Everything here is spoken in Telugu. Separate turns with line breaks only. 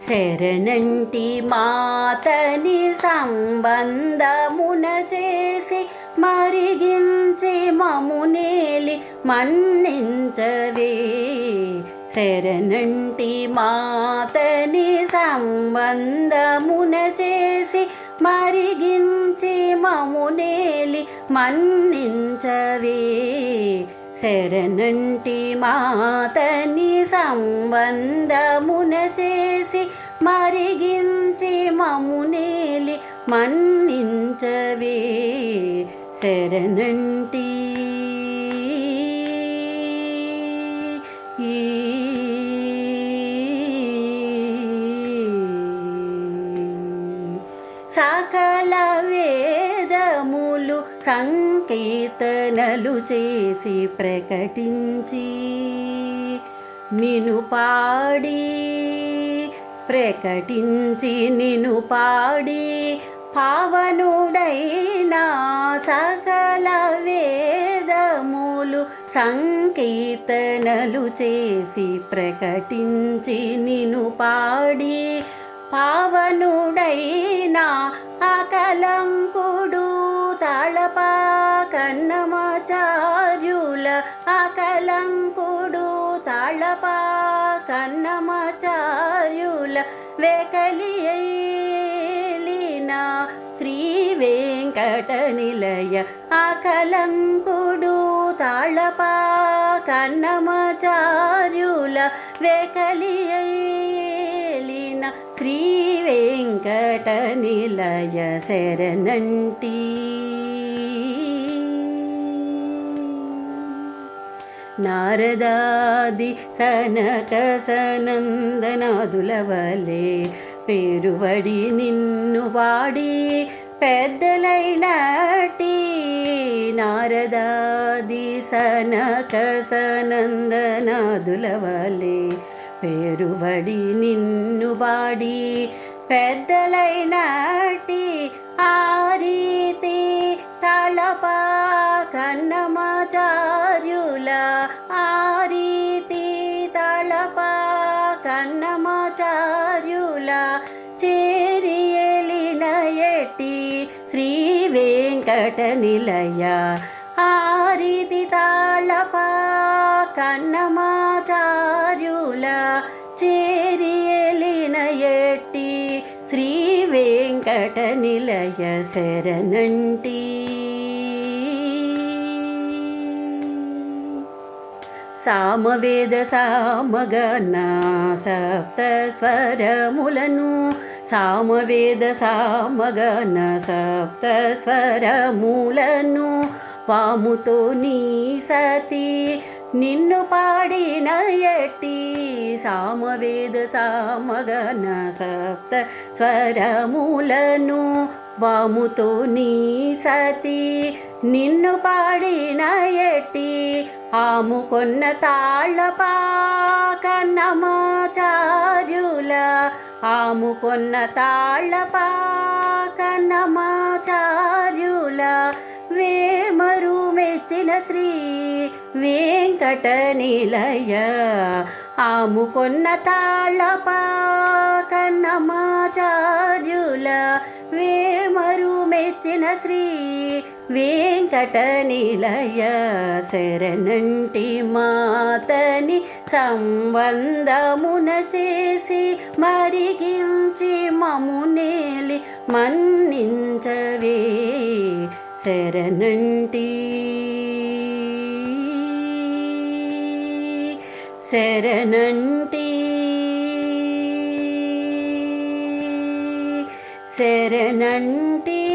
శరణంటి మాతని సంబంధమున చేసి మరిగించి మమునేలి మన్నించవే. శరణంటి మాతని సంబంధమున చేసి మరిగించి మమునేలి మన్నించవే. శరణంటి మాతని సంబంధమున చేసి మరిగించి మమునేలి మన్నించవే. శరణంటి సకల వే సంకీర్తనలు చేసి ప్రకటించి నిను పాడి ప్రకటించి నిను పాడి పావనుడైనా సకల వేదములు సంకీర్తనలు చేసి ప్రకటించి నిను పాడి పావనుడైనా అకలంకుడు ఆర్యుల అకలంకుడు తాళపా కన్నమాచార్యుల వెకలియలిన శ్రీ వెంకట నిలయ అకలంకుడు తాళపా కన్నమాచార్యుల వెకలియలిన శ్రీ వెంకట నిలయ శరణంటీ. నారదాది సనక సనందనాదుల వలె పేరువడి నిన్ను వాడి పెద్దలైనటి నారదాది సనక సనందనాదుల వలె పేరుబడి నిన్ను వాడి పెద్దలైనటి ఆ రీతి తలపా కన్నమాచార్యుల చేరియలినయటి శ్రీ వెంకట నిలయ. ఆరిది తాళప కన్నమాచార్యుల చేరియలినయటి శ్రీ వెంకట నిలయ శరణంటీ. సామవేద సామగన సప్తస్వరములను సామవేద సామగన సప్తస్వరములను పాముతో నీ సతి నిన్ను పాడిన ఎట్టి సామవేద సామగన సప్త స్వరములను వాముతో నీ సతి నిన్ను పాడిన ఎట్టి ఆముకొన్న తాళ్ళపా కన్నమాచార్యుల ఆముకొన్న తాళ్ళపా కన్నమాచార్యుల. వేమరు మెచ్చిన శ్రీ వెంకట నిలయ ఆముకొన్న తాళ్ళపా మెచ్చిన శ్రీ వెంకట నిలయ శరణంటి మాతని సంబంధమున చేసి మరిగించి మమునేలి మన్నించవే శరణంటి. శరణంటి. శరణంటి.